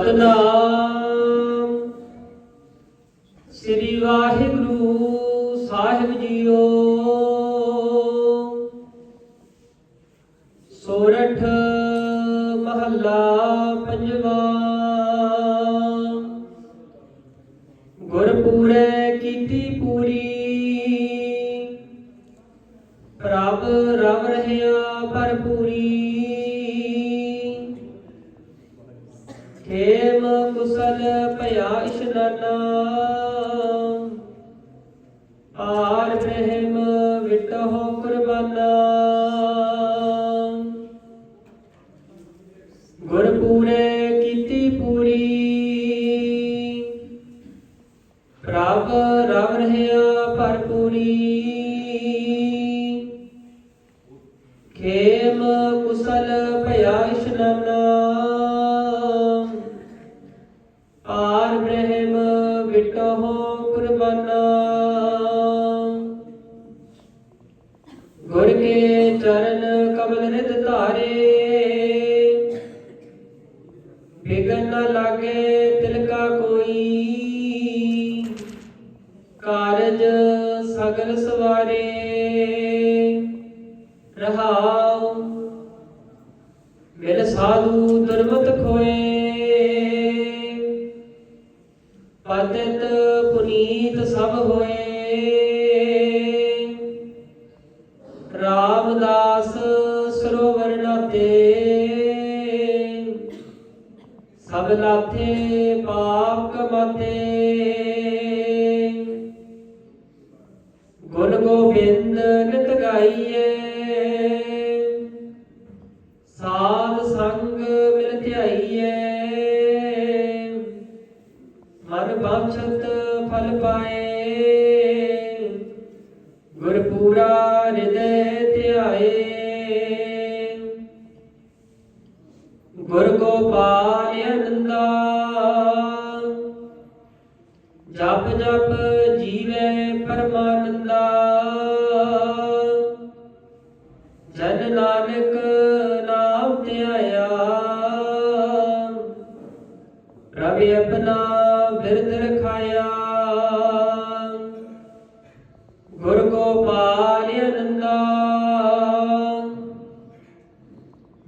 ਸਤਨਾਮ। ਸ੍ਰੀ ਵਾਹਿਗੁਰੂ ਸਾਹਿਬ ਜੀਓ। ਸੋਰਠ ਮਹੱਲਾ ਪੰਜਵਾ। ਗੁਰਪੂਰੇ ਕੀਤੀ ਪੂਰੀ। ਪ੍ਰਭ ਰਵ ਰਹਿਆ ਭਰਪੂਰੀ। ਖੇਮ ਕੁਸਲ ਭਇਆ ਇਸ਼ਨਾਨਾ। ਆਰ ਬ੍ਰਹਮ ਵਿਟਹੁ ਕੁਰਬਾਨਾ। ਗੁਰਪੂਰੇ ਕੀਤੀ ਪੂਰੀ। ਪ੍ਰਭ ਰਵ ਰਹਿਆ ਭਰਪੂਰੀ ਖੇਮ ਕੁਸਲ ਭਇਆ ਇਸ਼ਨਾਨਾ। ਕੇ ਚਰਨ ਕਮਲ ਰਿਦ ਧਾਰੇ। ਬਿਗਨ ਨ ਲਾਗੇ ਤਿਲਕਾ ਕੋਈ। ਕਾਰਜ ਸਗਲ ਸਵਾਰੇ। ਰਹਾਉ ਮਿਲ ਸਾਧੂ ਦੁਰਮਤ ਖੋਏ। ਪਤਿਤ ਪੁਨੀਤ ਸਭ ਹੋਏ। ਸਭ ਲਾਥੇ ਪਾਪ ਕਮਾਤੇ। ਗੁਣ ਗੋਬਿੰਦ ਨਿਤ ਗਾਈਏ। ਸਾਧ ਸੰਗ ਮਿਲ ਧਿਆਈਏ। ਮਨ ਬਾਛਤ ਫਲ ਪਾਏ। ਗੁਰ ਪੂਰਾ ਹਿਰਦੈ ਧਿਆਏ। ਗੁਰ ਗੋਪਾਲ ਅਨੰਦਾ। ਜਪ ਜਪ ਜੀਵੇ ਪਰਮਾਨੰਦਾ। ਜਨ ਨਾਨਕ ਨਾਮ ਧਿਆਇਆ। ਰਵਿ ਆਪਣਾ ਬਿਰਦ ਰਖਾਇਆ।